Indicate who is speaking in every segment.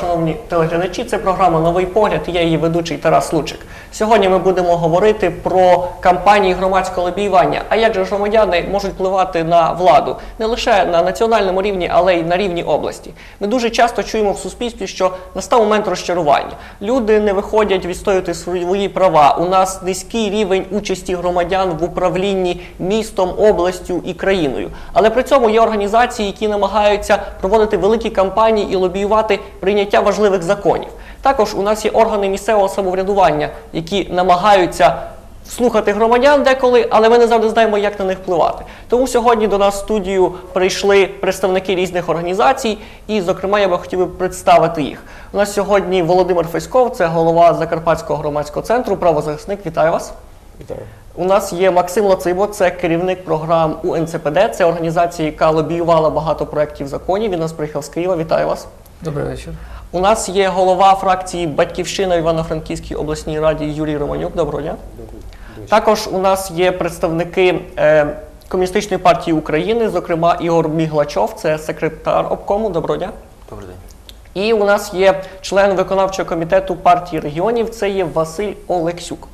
Speaker 1: Шановні телеглядачі. Це програма Новий погляд. Я її ведучий Тарас Лучик. Сьогодні ми будемо говорити про кампанії громадського лобіювання. А як же громадяни можуть впливати на владу не лише на національному рівні, але й на рівні області. Ми дуже часто чуємо в суспільстві, що настав момент розчарування. Люди не виходять відстоювати свої права. У нас низький рівень участі громадян в управлінні містом, областю і країною. Але при цьому є організації, які намагаються проводити великі кампанії і лобіювати прийняття важливих законів. Також у нас є органи місцевого самоврядування, які намагаються слухати громадян деколи, але ми не завжди знаємо, як на них впливати. Тому сьогодні до нас в студію прийшли представники різних організацій, і, зокрема, я би хотів би представити їх. У нас сьогодні Володимир Феськов, це голова Закарпатського громадського центру, правозахисник. Вітаю вас.
Speaker 2: Вітаю.
Speaker 1: У нас є Максим Лацибо, це керівник програм УНЦПД. Це організація, яка лобіювала багато проєктів законів. Він нас приїхав з Києва. Вітаю вас.
Speaker 3: Добрий вечір.
Speaker 1: У нас є голова фракції Батьківщина в Івано-Франківській обласній раді Юрій Романюк. Доброго дня. Також у нас є представники е, Комуністичної партії України, зокрема Ігор Міглачов, це секретар обкому. Доброго дня.
Speaker 2: Добрий день.
Speaker 1: І у нас є член виконавчого комітету партії регіонів. Це є Василь Олексюк.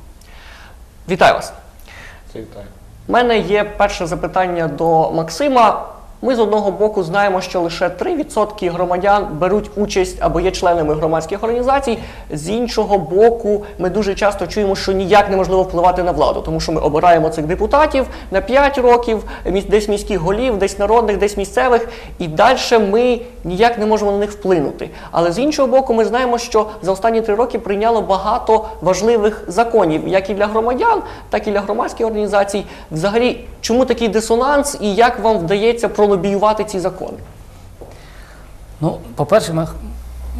Speaker 1: Вітаю вас.
Speaker 2: Вітаю.
Speaker 1: У мене є перше запитання до Максима. Ми з одного боку знаємо, що лише 3% громадян беруть участь або є членами громадських організацій. З іншого боку, ми дуже часто чуємо, що ніяк неможливо впливати на владу, тому що ми обираємо цих депутатів на 5 років, десь міських голів, десь народних, десь місцевих, і далі ми ніяк не можемо на них вплинути. Але з іншого боку, ми знаємо, що за останні три роки прийняло багато важливих законів, як і для громадян, так і для громадських організацій. Взагалі, чому такий дисонанс і як вам вдається пролобіювати ці закони?
Speaker 3: Ну, по-перше, ми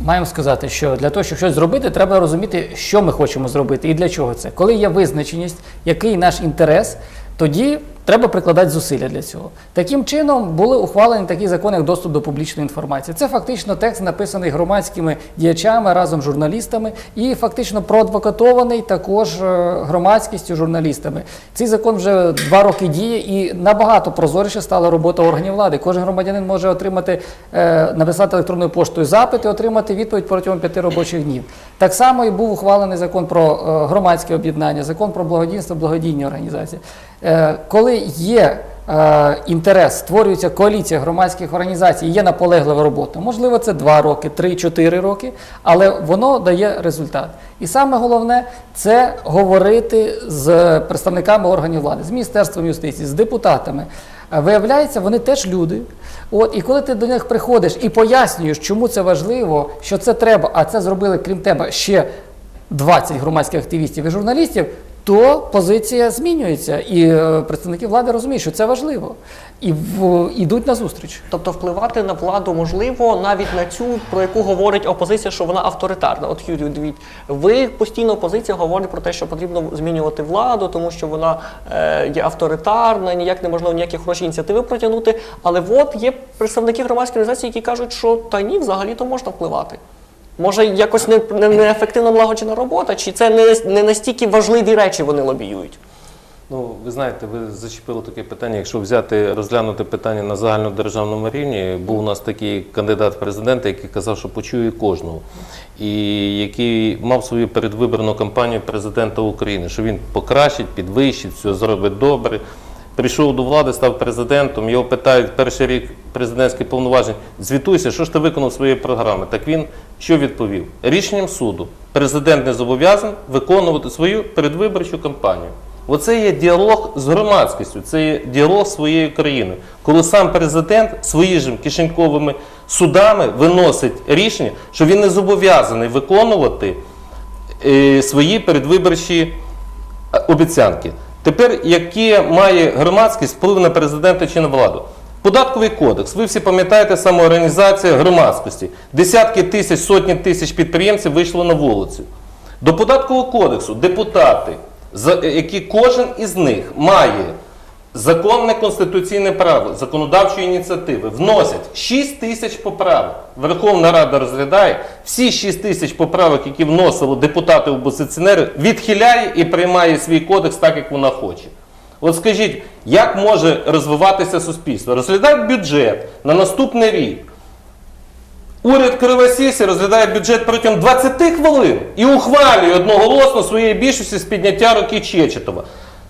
Speaker 3: маємо сказати, що для того, щоб щось зробити, треба розуміти, що ми хочемо зробити і для чого це. Коли є визначеність, який наш інтерес, тоді треба прикладати зусилля для цього. Таким чином були ухвалені такі закони, як доступ до публічної інформації. Це фактично текст, написаний громадськими діячами разом з журналістами, і фактично проадвокатований також е, громадськістю журналістами. Цей закон вже два роки діє, і набагато прозоріше стала робота органів влади. Кожен громадянин може отримати, е, написати електронною поштою запит і отримати відповідь протягом п'яти робочих днів. Так само і був ухвалений закон про е, громадське об'єднання, закон про благодійство, благодійні організації. Е, коли є е, інтерес, створюється коаліція громадських організацій, є наполеглива робота. Можливо, це 2 роки, 3-4 роки, але воно дає результат. І саме головне це говорити з представниками органів влади, з Міністерством юстиції, з депутатами. Е, Виявляється, вони теж люди. От, і коли ти до них приходиш і пояснюєш, чому це важливо, що це треба, а це зробили крім тебе ще 20 громадських активістів і журналістів, то позиція змінюється, і е, представники влади розуміють, що це важливо, і в, йдуть на зустріч.
Speaker 1: Тобто впливати на владу можливо навіть на цю, про яку говорить опозиція, що вона авторитарна. От Юрію, дивіть, ви постійно опозиція говорить про те, що потрібно змінювати владу, тому що вона е, є авторитарна, ніяк неможливо ніякі хороші ініціативи протягнути. Але от є представники громадської організації, які кажуть, що та ні, взагалі то можна впливати. Може, якось не, не, неефективно налагоджена робота, чи це не настільки важливі речі вони лобіюють?
Speaker 2: Ну, ви знаєте, ви зачепили таке питання. Якщо взяти, розглянути питання на загальнодержавному рівні, був у нас такий кандидат в президенти, який казав, що почує кожного, і який мав свою передвиборну кампанію президента України, що він покращить, підвищить, все зробить добре. Прийшов до влади, став президентом, його питають перший рік президентських повноважень, звітуйся, що ж ти виконав свої програми. Так він що відповів? Рішенням суду президент не зобов'язаний виконувати свою передвиборчу кампанію. Оце є діалог з громадськістю, це є діалог з своєю країною. Коли сам президент своїми кишеньковими судами виносить рішення, що він не зобов'язаний виконувати е, свої передвиборчі е, обіцянки. Тепер, які має громадськість вплив на президента чи на владу? Податковий кодекс. Ви всі пам'ятаєте самоорганізація громадськості. Десятки тисяч, сотні тисяч підприємців вийшло на вулицю. До податкового кодексу депутати, які кожен із них має законне конституційне право законодавчої ініціативи, вносять 6 тисяч поправок. Верховна Рада розглядає всі 6 тисяч поправок, які вносили депутати опозиціонери, відхиляє і приймає свій кодекс так, як вона хоче. От скажіть, як може розвиватися суспільство? Розглядають бюджет на наступний рік. Уряд Кривосісі розглядає бюджет протягом 20 хвилин і ухвалює одноголосно своєї більшості з підняття руки Чечетова.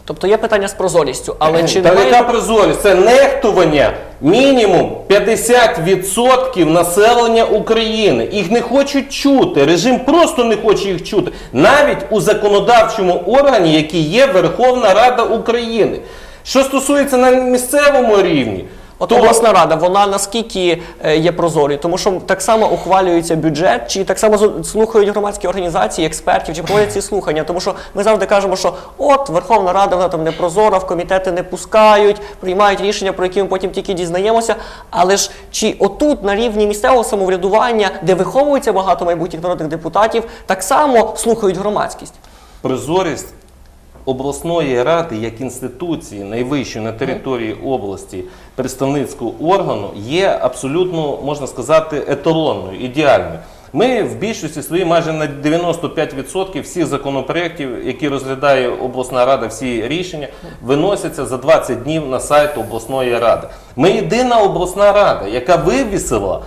Speaker 1: Тобто є питання з прозорістю, але чи
Speaker 2: Та
Speaker 1: немає
Speaker 2: яка прозорість? Це нехтування мінімум 50% населення України. Їх не хочуть чути. Режим просто не хоче їх чути. Навіть у законодавчому органі, який є Верховна Рада України. Що стосується на місцевому рівні,
Speaker 1: От
Speaker 2: то
Speaker 1: обласна рада, вона наскільки е, є прозорі, тому що так само ухвалюється зі чи так само слухають громадські організації, експертів, чи проводять ці слухання. Тому що ми завжди кажемо, що от Верховна Рада вона там не прозора, в комітети не пускають, приймають рішення, про які ми потім тільки дізнаємося. Але ж чи отут на рівні місцевого самоврядування, де виховується багато майбутніх народних депутатів, так само слухають громадськість?
Speaker 2: прозорість обласної ради як інституції найвищої на території області представницького органу є абсолютно, можна сказати, еталонною, ідеальною. Ми в більшості своїй майже на 95% всіх законопроєктів, які розглядає обласна рада, всі рішення виносяться за 20 днів на сайт обласної ради. Ми єдина обласна рада, яка вивісила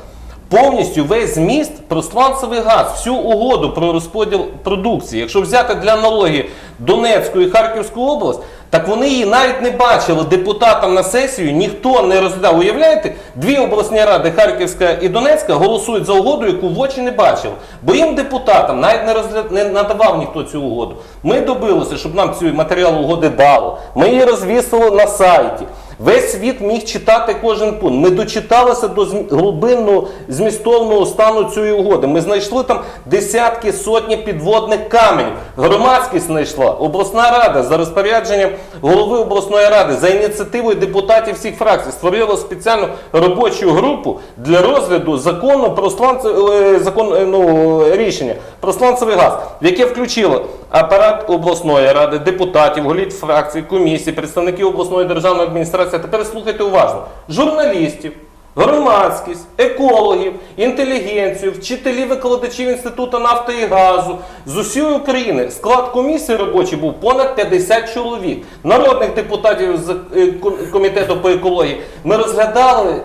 Speaker 2: повністю весь зміст про сланцевий газ, всю угоду про розподіл продукції. Якщо взяти для аналогії Донецьку і Харківську область, так вони її навіть не бачили депутатам на сесію, ніхто не розглядав. Уявляєте, дві обласні ради, Харківська і Донецька, голосують за угоду, яку в очі не бачили. Бо їм депутатам навіть не розгляд... не надавав ніхто цю угоду. Ми добилися, щоб нам цю матеріал угоди дало. Ми її розвісили на сайті. Весь світ міг читати кожен пункт. Ми дочиталися до глибинного змістовного стану цієї угоди. Ми знайшли там десятки, сотні підводних каменів. Громадськість знайшла, обласна рада за розпорядженням голови обласної ради за ініціативою депутатів всіх фракцій створила спеціальну робочу групу для розгляду закону про сланце, закон, е, ну, рішення про сланцевий газ, в яке включило апарат обласної ради, депутатів, голів фракцій, комісій, представників обласної державної адміністрації. Тепер слухайте уважно: журналістів. Громадськість, екологів, інтелігенцію, вчителів, викладачів Інституту нафти і газу з усієї України. Склад комісії робочий був понад 50 чоловік. Народних депутатів з е, комітету по екології. Ми розглядали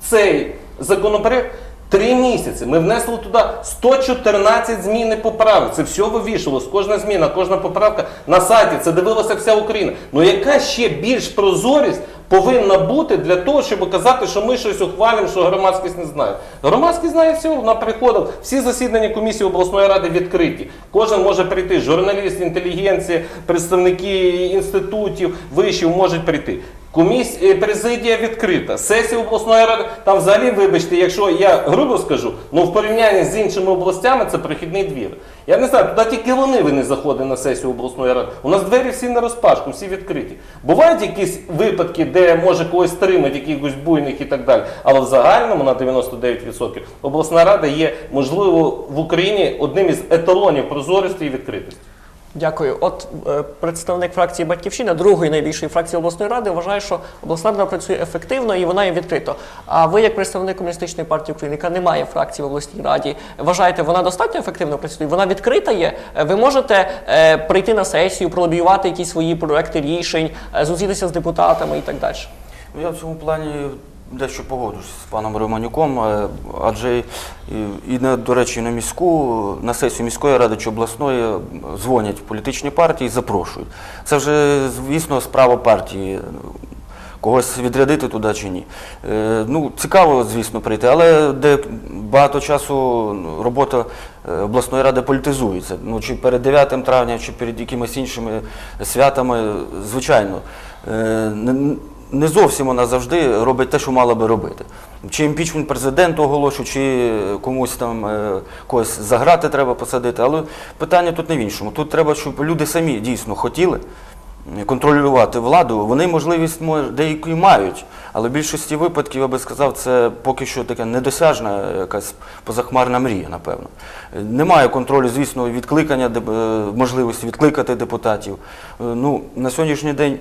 Speaker 2: цей законопроект три місяці. Ми внесли туди 114 змін і поправок. Це все вивішувалось. Кожна зміна, кожна поправка на сайті. Це дивилася вся Україна. Ну яка ще більш прозорість повинна бути для того, щоб казати, що ми щось ухвалюємо, що громадськість не знає. Громадськість знає все, вона приходила. Всі засідання комісії обласної ради відкриті. Кожен може прийти. Журналіст, інтелігенція, представники інститутів, вишів можуть прийти. Комісія, президія відкрита, сесія обласної ради, там взагалі, вибачте, якщо я грубо скажу, ну в порівнянні з іншими областями це прохідний двір. Я не знаю, туди тільки вони ви не заходять на сесію обласної ради. У нас двері всі на розпашку, всі відкриті. Бувають якісь випадки, де може когось стримати, якихось буйних і так далі. Але в загальному на 99% обласна рада є, можливо, в Україні одним із еталонів прозорості і відкритості.
Speaker 1: Дякую. От е, представник фракції Батьківщина, другої найбільшої фракції обласної ради, вважає, що обласна рада працює ефективно і вона є відкрито. А ви, як представник комуністичної партії України, яка не має фракції в обласній раді, вважаєте, вона достатньо ефективно працює? Вона відкрита є. Е, Ви можете е, прийти на сесію, пролобіювати якісь свої проекти рішень, е, зустрітися з депутатами і так далі.
Speaker 4: Ну, Я в цьому плані дещо погоджуюсь з паном Романюком, е, адже і, на, до речі, на міську, на сесію міської ради чи обласної дзвонять політичні партії і запрошують. Це вже, звісно, справа партії. Когось відрядити туди чи ні. Е, ну, цікаво, звісно, прийти, але де багато часу робота е, обласної ради політизується. Ну, чи перед 9 травня, чи перед якимись іншими святами, звичайно. Не- зовсім вона завжди робить те, що мала би робити. Чи імпічмент президенту оголошує, чи комусь там е, когось заграти треба посадити. Але питання тут не в іншому. Тут треба, щоб люди самі дійсно хотіли контролювати владу. Вони можливість деякі мають, але в більшості випадків, я би сказав, це поки що така недосяжна якась позахмарна мрія, напевно. Немає контролю, звісно, відкликання, е, можливості відкликати депутатів. Е, Ну, на сьогоднішній день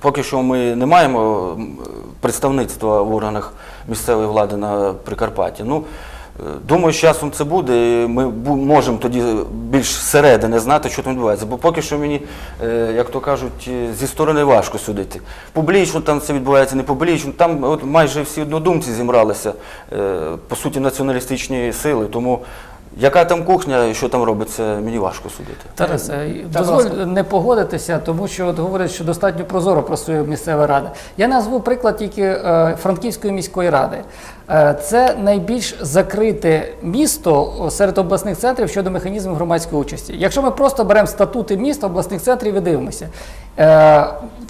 Speaker 4: Поки що ми не маємо представництва в органах місцевої влади на Прикарпатті. Ну, Думаю, з часом це буде. і Ми можемо тоді більш зсередини знати, що там відбувається. Бо поки що мені, е, як то кажуть, е, зі сторони важко судити. Публічно там це відбувається, не публічно. Там от майже всі однодумці зібралися, е, по суті, націоналістичні сили. Тому яка там кухня і що там робиться, мені важко судити.
Speaker 3: Тарас, е, дозволь
Speaker 1: будь
Speaker 3: не погодитися, тому що от говорять, що достатньо прозоро працює місцева рада. Я назву приклад тільки е, Франківської міської ради. Е, Це найбільш закрите місто серед обласних центрів щодо механізмів громадської участі. Якщо ми просто беремо статути міст обласних центрів і дивимося, е,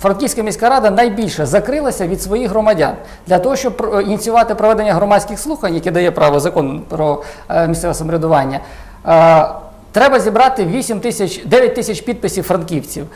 Speaker 3: Франківська міська рада найбільше закрилася від своїх громадян для того, щоб ініціювати проведення громадських слухань, яке дає право закон про е, місцеве самоврядування. Е, Треба зібрати 8 тисяч, 9 тисяч підписів франківців.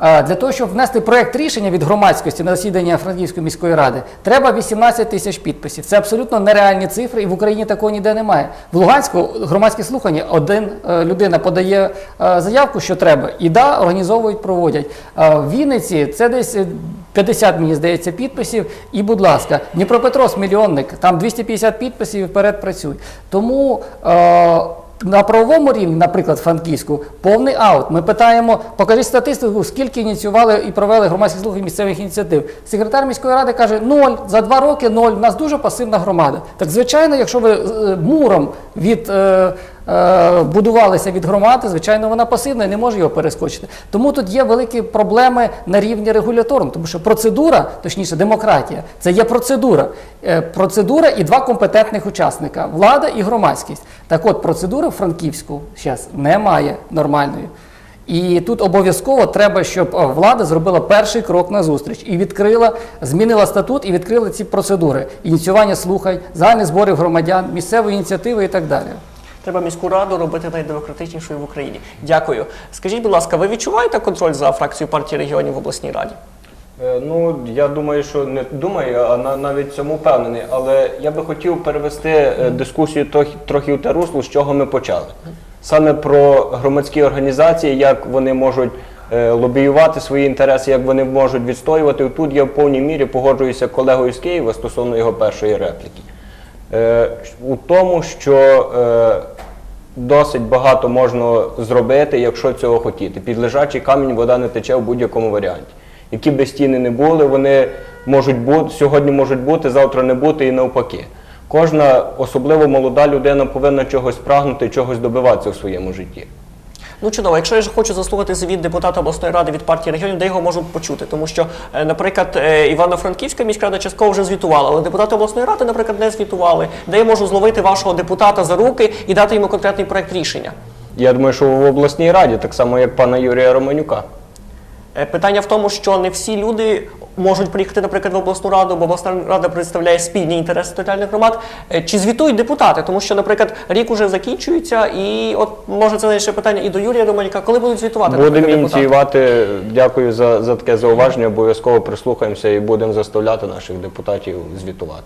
Speaker 3: Е, Для того, щоб внести проєкт рішення від громадськості на засідання Франківської міської ради, треба 18 тисяч підписів. Це абсолютно нереальні цифри, і в Україні такого ніде немає. В Луганську громадські слухання один е, людина подає е, заявку, що треба, і да, організовують, проводять. В Вінниці це десь е, 50, мені здається, підписів. І, будь ласка, Дніпропетровськ мільйонник, там 250 підписів і вперед працюй. Тому. На правовому рівні, наприклад, Франківську, повний аут. Ми питаємо, покажіть статистику, скільки ініціювали і провели громадські слухи місцевих ініціатив. Секретар міської ради каже, ноль, за два роки ноль. У нас дуже пасивна громада. Так звичайно, якщо ви е, муром від. Е, Будувалися від громади, звичайно, вона пасивна і не може його перескочити. Тому тут є великі проблеми на рівні регуляторному, тому що процедура, точніше, демократія, це є процедура. Е, Процедура і два компетентних учасника влада і громадськість. Так от, процедури Франківську зараз немає нормальної. І тут обов'язково треба, щоб е, влада зробила перший крок на зустріч і відкрила, змінила статут і відкрила ці процедури: ініціювання слухань, загальних зборів громадян, місцевої ініціативи і так далі.
Speaker 1: Треба міську раду робити найдемократичнішою в Україні. Дякую. Скажіть, будь ласка, ви відчуваєте контроль за фракцією партії регіонів в обласній раді?
Speaker 5: Е, Ну, я думаю, що не думаю, а на- навіть цьому впевнений. Але я би хотів перевести е, дискусію трохи, в те русло, з чого ми почали. Саме про громадські організації, як вони можуть е, лобіювати свої інтереси, як вони можуть відстоювати. Тут я в повній мірі погоджуюся колегою з Києва стосовно його першої репліки. Е, У тому, що е, досить багато можна зробити, якщо цього хотіти. Під лежачий камінь вода не тече в будь-якому варіанті. Які би стіни не були, вони можуть бути сьогодні можуть бути, завтра не бути і навпаки. Кожна, особливо молода людина, повинна чогось прагнути, чогось добиватися в своєму житті.
Speaker 1: Ну чудово, якщо я хочу заслухати звіт депутата обласної ради від партії регіонів, де його можуть почути, тому що, е, наприклад, е, Івано-Франківська міськрада частково вже звітувала, але депутати обласної ради, наприклад, не звітували, де я можу зловити вашого депутата за руки і дати йому конкретний проект рішення.
Speaker 5: Я думаю, що в обласній раді, так само як пана Юрія Романюка.
Speaker 1: Е, Питання в тому, що не всі люди можуть приїхати, наприклад, в обласну раду, бо обласна рада представляє спільні інтереси територіальних громад. Е, Чи звітують депутати? Тому що, наприклад, рік уже закінчується, і от може це ще питання і до Юрія Романюка. Коли будуть звітувати
Speaker 5: Будемо ініціювати. Дякую за, за таке зауваження. Обов'язково прислухаємося і будемо заставляти наших депутатів звітувати.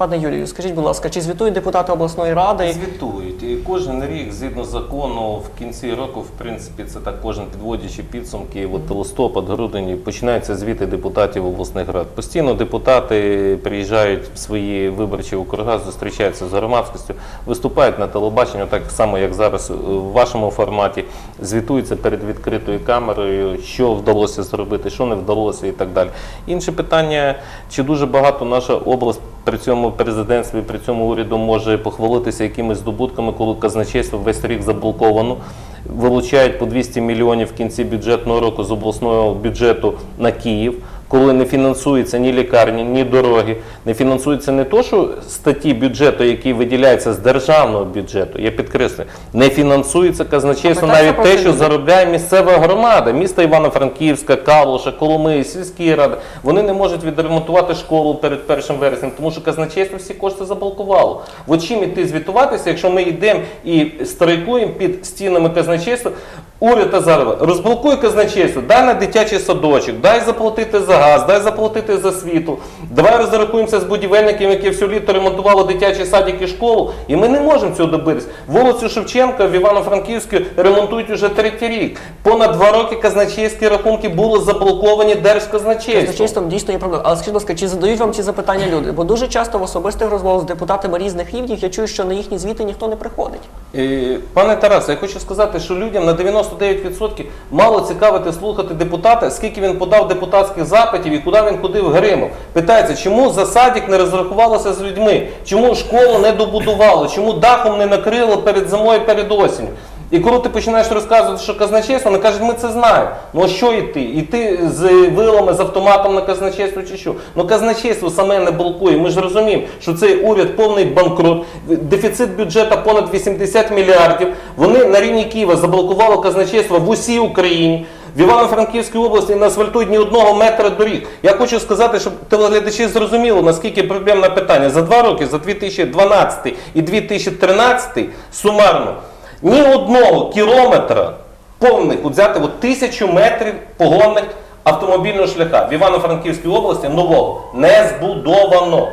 Speaker 1: Пане Юрію, скажіть, будь ласка, чи звітують депутати обласної ради?
Speaker 2: Звітують. І кожен рік, згідно закону, в кінці року, в принципі, це так кожен підводячи підсумки, от листопад, грудень, починаються звіти депутатів обласних рад. Постійно депутати приїжджають в свої виборчі округа, зустрічаються з громадськістю, виступають на телебаченні, так само як зараз в вашому форматі, звітуються перед відкритою камерою, що вдалося зробити, що не вдалося і так далі. Інше питання, чи дуже багато наша область при цьому президентстві, при цьому уряду може похвалитися якимись здобутками, коли казначейство весь рік заблоковано, вилучають по 200 мільйонів в кінці бюджетного року з обласного бюджету на Київ. Коли не фінансуються ні лікарні, ні дороги, не фінансуються не то, що статті бюджету, які виділяються з державного бюджету, я підкреслюю, не фінансується казначейство навіть те, що заробляє місцева громада, міста Івано-Франківська, Калуша, Коломиї, сільські ради. Вони не можуть відремонтувати школу перед першим вереснем, тому що казначейство всі кошти заблокувало. От чим іти звітуватися, якщо ми йдемо і страйкуємо під стінами казначейства, Уряд Азарова, розблокуй казначейство, дай на дитячий садочок, дай заплатити за газ, дай заплатити за світло. Давай розрахуємося з будівельниками, які все літо ремонтували дитячий садик і школу. І ми не можемо цього добитись. Вулицю Шевченка в Івано-Франківську ремонтують уже третій рік. Понад два роки казначейські рахунки були заблоковані держказначейством.
Speaker 1: Казначейством дійсно є проблема. Але скажіть, будь ласка, чи задають вам ці запитання люди? Бо дуже часто в особистих розмовах з депутатами різних рівнів я чую, що на їхні звіти ніхто не приходить.
Speaker 2: Е, Пане Тарасе, я хочу сказати, що людям на 99% мало цікавити слухати депутата, скільки він подав депутатських запитів і куди він ходив гримом. Питається, чому за садик не розрахувалося з людьми, чому школу не добудувало, чому дахом не накрило перед зимою, перед осінню. І коли ти починаєш розказувати, що казначейство, вони кажуть, ми це знаємо. Ну а що йти? Іти з вилами, з автоматом на казначейство чи що? Ну казначейство саме не блокує. Ми ж розуміємо, що цей уряд повний банкрут, дефіцит бюджету понад 80 мільярдів. Вони на рівні Києва заблокували казначейство в усій Україні. В Івано-Франківській області не асфальтують ні одного метра доріг. Я хочу сказати, щоб телеглядачі зрозуміли, наскільки проблемне питання. За два роки, за 2012 і 2013 сумарно, ні одного кілометра повних, от взяти от тисячу метрів погонних автомобільного шляха в Івано-Франківській області нового не збудовано.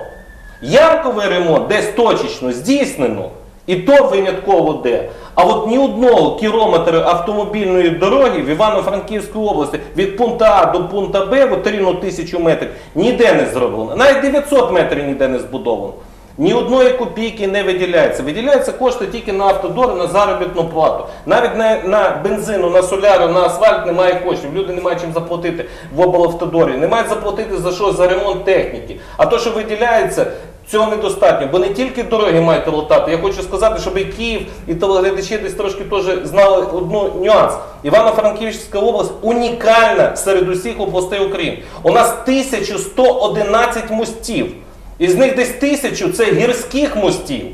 Speaker 2: Ямковий ремонт десь точечно здійснено, і то винятково де. А от ні одного кілометра автомобільної дороги в Івано-Франківській області від пункта А до пункта Б, от рівно тисячу метрів, ніде не зроблено. Навіть 900 метрів ніде не збудовано. Ні одної копійки не виділяється. Виділяються кошти тільки на автодор, на заробітну плату. Навіть на, на бензину, на соляру, на асфальт немає коштів. Люди не мають чим заплатити в облавтодорі. Не мають заплатити за що? За ремонт техніки. А то, що виділяється, цього недостатньо. Бо не тільки дороги мають латати. Я хочу сказати, щоб і Київ, і телеглядачі десь трошки теж знали одну нюанс. Івано-Франківська область унікальна серед усіх областей України. У нас 1111 мостів. Із них десь тисячу це гірських мостів.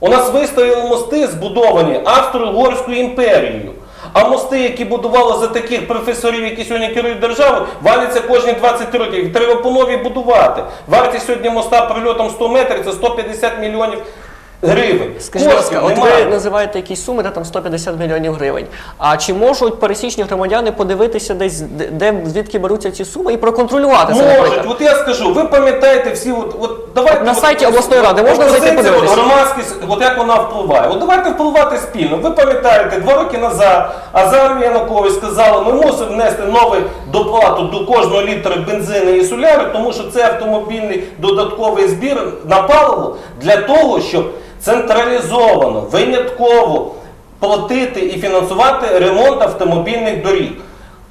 Speaker 2: У нас вистояли мости, збудовані Австро-Угорською імперією. А мости, які будували за таких професорів, які сьогодні керують державою, валяться кожні 20 років. Треба по новій будувати. Вартість сьогодні моста прильотом 100 метрів це 150 мільйонів гривень.
Speaker 1: Скажіть, будь ласка, от ви називаєте якісь суми, де там 150 мільйонів гривень. А чи можуть пересічні громадяни подивитися десь, де звідки беруться ці суми і проконтролювати це?
Speaker 2: Можуть,
Speaker 1: наприклад?
Speaker 2: от я скажу, ви пам'ятаєте всі, от, от давайте
Speaker 1: На
Speaker 2: от-
Speaker 1: сайті обласної ради можна зайти подивитися?
Speaker 2: от Громадськість, от як вона впливає. От давайте впливати спільно. Ви пам'ятаєте, два роки назад Азаров Янукович сказали, ми мусимо внести нову доплату до кожного літра бензину і соляри, тому що це автомобільний додатковий збір на паливо для того, щоб централізовано, винятково платити і фінансувати ремонт автомобільних доріг.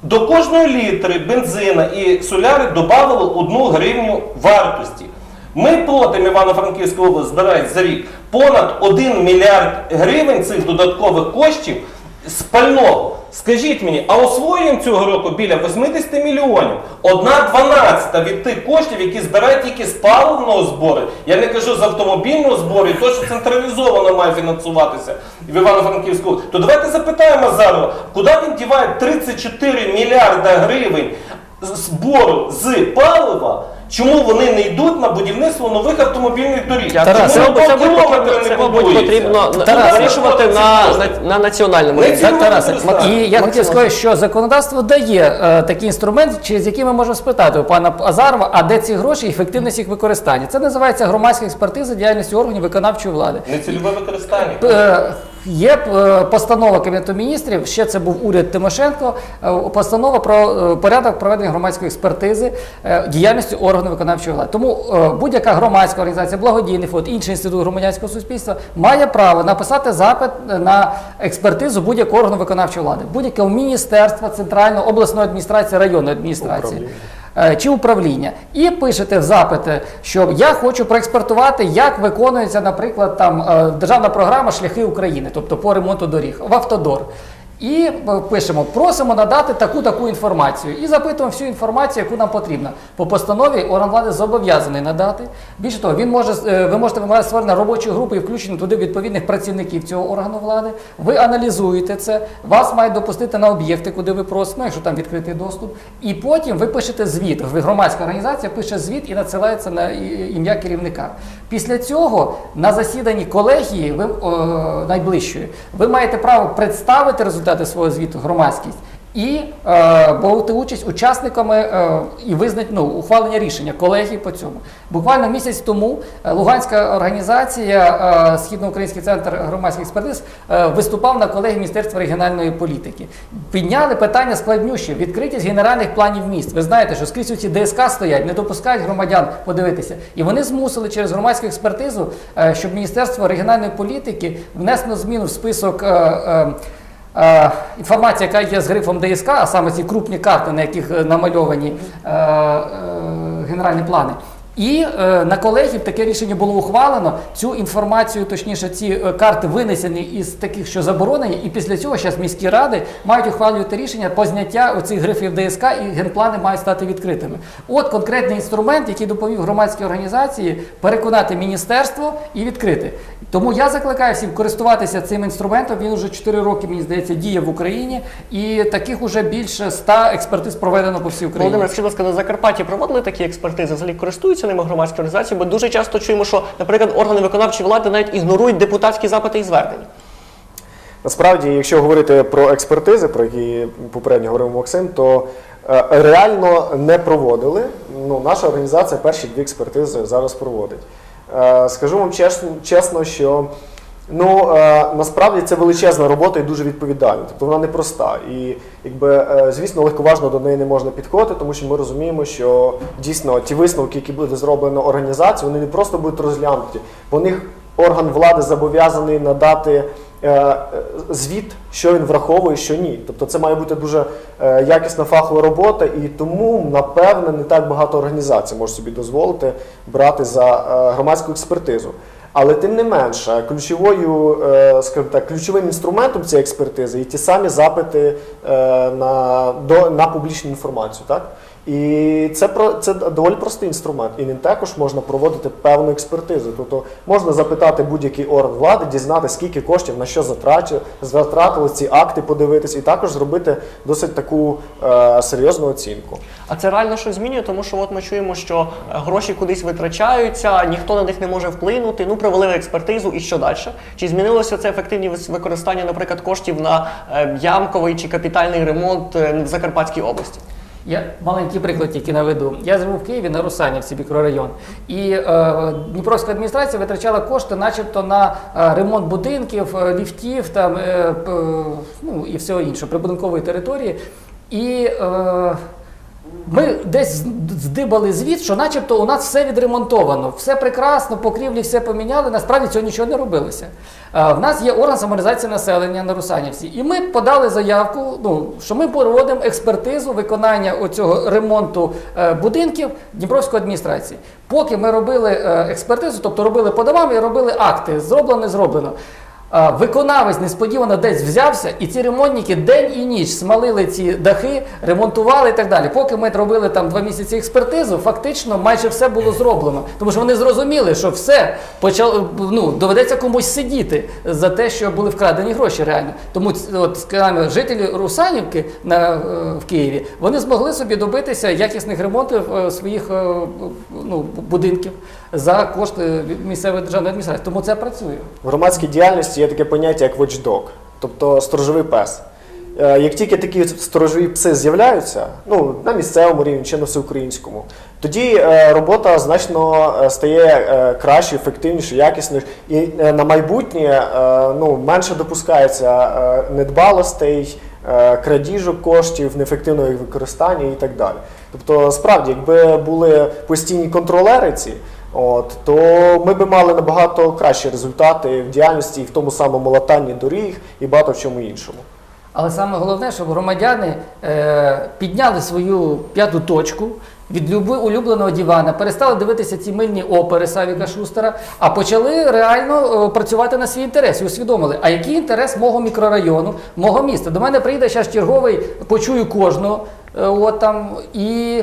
Speaker 2: До кожної літри бензина і соляри додали одну гривню вартості. Ми платимо Івано-Франківську область за рік понад 1 мільярд гривень цих додаткових коштів з. Скажіть мені, а освоюємо цього року біля 80 мільйонів. Одна дванадцята від тих коштів, які збирають тільки з паливного збору. Я не кажу з автомобільного збору, і то, що централізовано має фінансуватися в Івано-Франківську. То давайте запитаємо Азарова, куди він діває 34 мільярда гривень збору з палива, чому вони не йдуть на будівництво нових автомобільних доріг?
Speaker 3: Тарас,
Speaker 1: це,
Speaker 2: Чому
Speaker 1: це, потрібно,
Speaker 2: не
Speaker 1: це, мабуть,
Speaker 2: будується?
Speaker 1: потрібно
Speaker 3: Тарас,
Speaker 1: вирішувати на, на, на національному рівні.
Speaker 3: Так, Тарасе,
Speaker 2: використати.
Speaker 3: і я хотів сказати, що законодавство дає е, такий інструмент, через який ми можемо спитати у пана Азарова, а де ці гроші і ефективність їх використання. Це називається громадська експертиза діяльності органів виконавчої влади.
Speaker 2: Нецільове використання.
Speaker 3: Е, Є е, постанова Кабінету міністрів, ще це був уряд Тимошенко, е, постанова про е, порядок проведення громадської експертизи діяльності органу виконавчої влади. Тому будь-яка громадська організація, благодійний фонд, інший інститут громадянського суспільства має право написати запит на експертизу будь-якого органу виконавчої влади, будь-якого міністерства, центрального, обласної адміністрації, районної адміністрації. Е, чи управління, і пишете запити, що я хочу проекспортувати, як виконується, наприклад, там е, державна програма Шляхи України, тобто по ремонту доріг в автодор. І е, пишемо, просимо надати таку таку інформацію. І запитуємо всю інформацію, яку нам потрібно. По постанові орган влади зобов'язаний надати. Більше того, він може е, ви можете вимагати створення робочої групи і включення туди відповідних працівників цього органу влади. Ви аналізуєте це, вас мають допустити на об'єкти, куди ви просите, ну, якщо там відкритий доступ. І потім ви пишете звіт. Громадська організація пише звіт і надсилається на ім'я керівника. Після цього на засіданні колегії ви о, найближчої ви маєте право представити результати свого звіту громадськість. І е, брати участь учасниками е, і визнати ну, ухвалення рішення колегії по цьому. Буквально місяць тому е, Луганська організація е, Східноукраїнський центр громадських експертиз е, виступав на колегії Міністерства регіональної політики. Підняли питання складнющі, відкритість генеральних планів міст. Ви знаєте, що скрізь ці ДСК стоять, не допускають громадян подивитися. І вони змусили через громадську експертизу, е, щоб Міністерство регіональної політики внесло зміну в список. е, Е, Інформація, яка є з грифом ДСК, а саме ці крупні карти, на яких е, намальовані е, е, генеральні плани. І е, на колегії таке рішення було ухвалено. Цю інформацію, точніше, ці е, карти винесені із таких, що заборонені, і після цього зараз міські ради мають ухвалювати рішення по зняття оцих грифів ДСК, і генплани мають стати відкритими. От конкретний інструмент, який допоміг громадській організації переконати міністерство і відкрити. Тому я закликаю всім користуватися цим інструментом. Він уже 4 роки, мені здається, діє в Україні, і таких уже більше 100 експертиз проведено по всій Україні.
Speaker 1: Володимир, скажіть, будь на Закарпатті проводили такі експертизи, взагалі користуються ними громадські організації, бо дуже часто чуємо, що, наприклад, органи виконавчої влади навіть ігнорують депутатські запити і звернення.
Speaker 6: Насправді, якщо говорити про експертизи, про які попередньо говорив Максим, то е, реально не проводили. Ну, наша організація перші дві експертизи зараз проводить. Е, Скажу вам чесно, чесно що ну, е, насправді це величезна робота і дуже відповідальна. Тобто вона непроста. І якби, е, звісно, легковажно до неї не можна підходити, тому що ми розуміємо, що дійсно ті висновки, які буде зроблено організацією, вони не просто будуть розглянуті, бо них орган влади зобов'язаний надати е, звіт, що він враховує, що ні. Тобто це має бути дуже якісна фахова робота, і тому, напевне, не так багато організацій може собі дозволити брати за громадську експертизу. Але тим не менше, ключовою, е, скажімо так, ключовим інструментом цієї експертизи є ті самі запити е, на, до, на публічну інформацію. Так? І це про це доволі простий інструмент, і ним також можна проводити певну експертизу. Тобто можна запитати будь-який орган влади, дізнати, скільки коштів на що затратили, ці акти, подивитися, і також зробити досить таку е, серйозну оцінку.
Speaker 1: А це реально щось змінює, тому що от ми чуємо, що е, гроші кудись витрачаються, ніхто на них не може вплинути. Ну, провели експертизу і що далі? Чи змінилося це ефективність використання, наприклад, коштів на е, ямковий чи капітальний ремонт е, в Закарпатській області?
Speaker 3: Я маленький приклад тільки наведу. Я живу в Києві на Русанівці, мікрорайон, і е, Дніпровська адміністрація витрачала кошти, начебто, на е, ремонт будинків, е, ліфтів там е, е, ну і всього іншого прибудинкової території. І е, ми десь здибали звіт, що начебто у нас все відремонтовано, все прекрасно, покрівлі все поміняли. Насправді цього нічого не робилося. Е, В нас є орган саморизації населення на Русанівці, і ми подали заявку, ну, що ми проводимо експертизу виконання оцього ремонту е, будинків Дніпровської адміністрації. Поки ми робили е, експертизу, тобто робили по домам і робили акти, зроблено, не зроблено. Виконавець несподівано десь взявся, і ці ремонтники день і ніч смалили ці дахи, ремонтували і так далі. Поки ми робили там два місяці експертизу, фактично майже все було зроблено. Тому що вони зрозуміли, що все почало ну, доведеться комусь сидіти за те, що були вкрадені гроші реально. Тому от, скажімо, жителі Русанівки на, е, в Києві вони змогли собі добитися якісних ремонтів е, своїх е, ну, будинків за кошти від місцевої державної адміністрації. Тому це працює.
Speaker 6: В громадській діяльності є таке поняття як watchdog, тобто сторожовий пес. Е, Як тільки такі сторожові пси з'являються, ну на місцевому рівні чи на всеукраїнському, тоді е, робота значно е, стає краще, ефективніше, якісною. І на майбутнє ну, менше допускається недбалостей, крадіжок коштів, неефективного використання і так далі. Тобто, справді, якби були постійні контролери ці, От, то ми би мали набагато кращі результати в діяльності і в тому самому латанні доріг і багато в чому іншому.
Speaker 3: Але саме головне, щоб громадяни е, підняли свою п'яту точку від люби улюбленого дивана, перестали дивитися ці мильні опери Савіка Шустера, а почали реально е, працювати на свій інтерес і усвідомили, а який інтерес мого мікрорайону, мого міста. До мене прийде зараз черговий, почую кожного. Е, От там і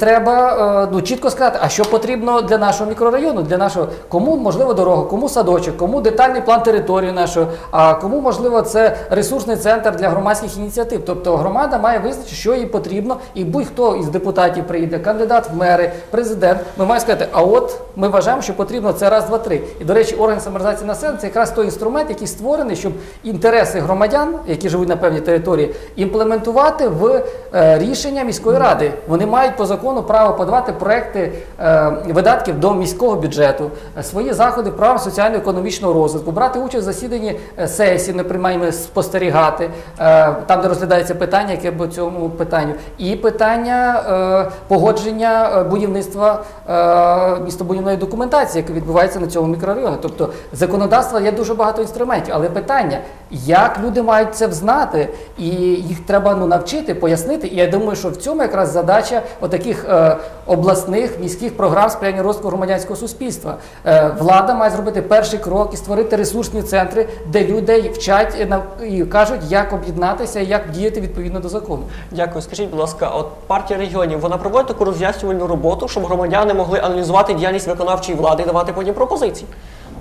Speaker 3: треба е, ну, чітко сказати, а що потрібно для нашого мікрорайону, для нашого кому можливо дорога, кому садочок, кому детальний план території нашої, а кому можливо це ресурсний центр для громадських ініціатив. Тобто громада має визначити, що їй потрібно, і будь-хто із депутатів прийде, кандидат в мери, президент. Ми маємо сказати, а от ми вважаємо, що потрібно це раз, два, три. І до речі, орган самореалізації населення це якраз той інструмент, який створений, щоб інтереси громадян, які живуть на певній території, імплементувати в е, рішення міської ради. Вони мають по закону право подавати проекти е, видатків до міського бюджету, е, свої заходи прав соціально-економічного розвитку, брати участь в засіданні е, сесії, ми приймаємо спостерігати, е, там, де розглядається питання, яке по цьому питанню, і питання е, погодження е, будівництва е, містобудівної документації, яка відбувається на цьому мікрорайоні. Тобто законодавства є дуже багато інструментів, але питання, як люди мають це взнати, і їх треба ну, навчити, пояснити. Я думаю, що в цьому якраз задача отаких е, обласних міських програм сприяння розвитку громадянського суспільства. Е, влада має зробити перший крок і створити ресурсні центри, де людей вчать і нав- і кажуть, як об'єднатися, як діяти відповідно до закону.
Speaker 1: Дякую. Скажіть, будь ласка, от партія регіонів вона проводить таку роз'яснювальну роботу, щоб громадяни могли аналізувати діяльність виконавчої влади і давати потім пропозиції.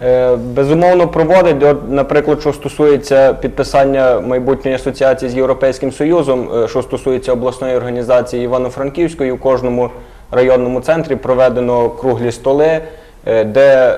Speaker 5: Е, Безумовно, проводить, от, наприклад, що стосується підписання майбутньої асоціації з Європейським Союзом, е, що стосується обласної організації Івано-Франківської, у кожному районному центрі проведено круглі столи, е, де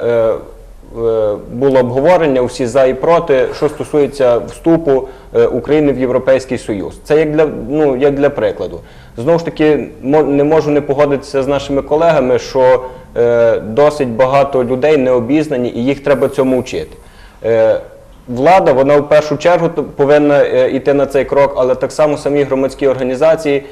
Speaker 5: було обговорення всі за і проти, що стосується вступу е, України в Європейський Союз. Це як для, ну, як для прикладу. Знову ж таки, не можу не погодитися з нашими колегами, що е, досить багато людей не обізнані і їх треба цьому вчити. Е, влада, вона в першу чергу повинна е, йти на цей крок, але так само самі громадські організації е,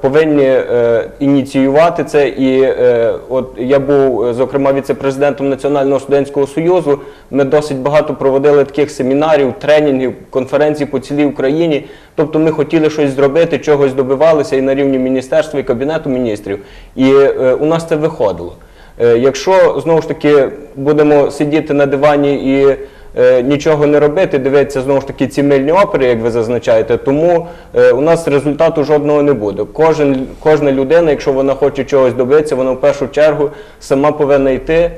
Speaker 5: повинні е, ініціювати це. І е, от я був, е, зокрема, віце-президентом Національного студентського союзу. Ми досить багато проводили таких семінарів, тренінгів, конференцій по цілій Україні. Тобто ми хотіли щось зробити, чогось добивалися і на рівні міністерства, і кабінету міністрів. І е, у нас це виходило. Е, Якщо знову ж таки будемо сидіти на дивані і е, нічого не робити, дивитися знову ж таки ці мильні опери, як ви зазначаєте, тому е, у нас результату жодного не буде. Кожен, кожна людина, якщо вона хоче чогось добитися, вона в першу чергу сама повинна йти.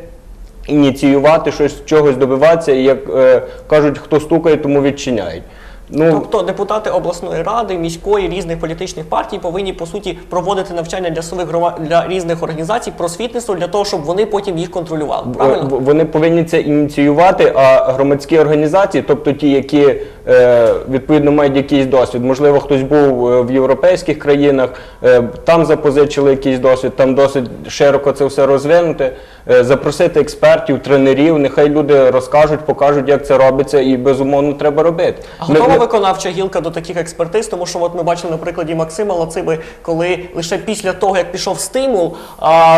Speaker 5: Ініціювати щось, чогось добиватися, і як е, кажуть, хто стукає, тому відчиняють. Ну,
Speaker 1: Тобто депутати обласної ради, міської, різних політичних партій повинні по суті проводити навчання для своїх грома... для різних організацій просвітництво для того, щоб вони потім їх контролювали. Правильно?
Speaker 5: Вони повинні це ініціювати, а громадські організації, тобто ті, які е, відповідно мають якийсь досвід, можливо, хтось був е, в європейських країнах, е, там запозичили якийсь досвід, там досить широко це все розвинути, запросити експертів, тренерів, нехай люди розкажуть, покажуть, як це робиться, і безумовно треба робити.
Speaker 1: А
Speaker 5: Ми-
Speaker 1: готова виконавча гілка до таких експертиз, тому що от ми бачили на прикладі Максима Лациби, коли лише після того, як пішов стимул,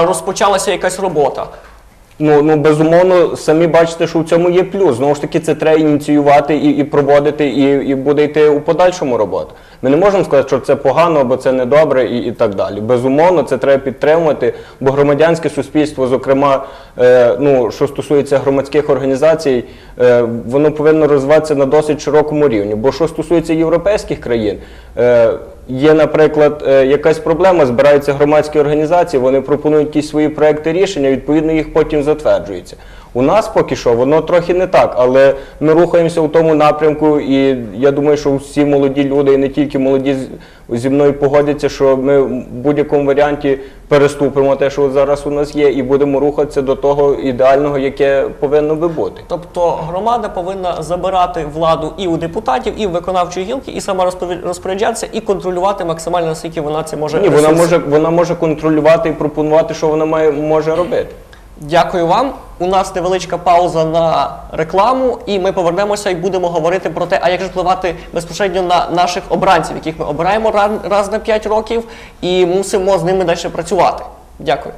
Speaker 1: розпочалася якась робота.
Speaker 5: Ну, ну безумовно, самі бачите, що в цьому є плюс. Знову ж таки, це треба ініціювати і, і проводити, і, і буде йти у подальшому робота. Ми не можемо сказати, що це погано або це недобре і, і так далі. Безумовно, це треба підтримувати, бо громадянське суспільство, зокрема, е, ну, що стосується громадських організацій, е, воно повинно розвиватися на досить широкому рівні. Бо що стосується європейських країн, е, Є, наприклад, е, якась проблема, збираються громадські організації, вони пропонують якісь свої проекти рішення, відповідно їх потім затверджується. У нас поки що воно трохи не так, але ми рухаємося у тому напрямку, і я думаю, що всі молоді люди, і не тільки молоді зі мною погодяться, що ми в будь-якому варіанті переступимо те, що зараз у нас є, і будемо рухатися до того ідеального, яке повинно би бути.
Speaker 1: Тобто громада повинна забирати владу і у депутатів, і в виконавчої гілки, і сама розпоряджатися, і контролювати максимально наскільки вона це може.
Speaker 5: Ні, вона може, вона може контролювати і пропонувати, що вона має може робити.
Speaker 1: Дякую вам. У нас невеличка пауза на рекламу, і ми повернемося і будемо говорити про те, а як же впливати безпосередньо на наших обранців, яких ми обираємо раз, на 5 років, і мусимо з ними далі працювати. Дякую.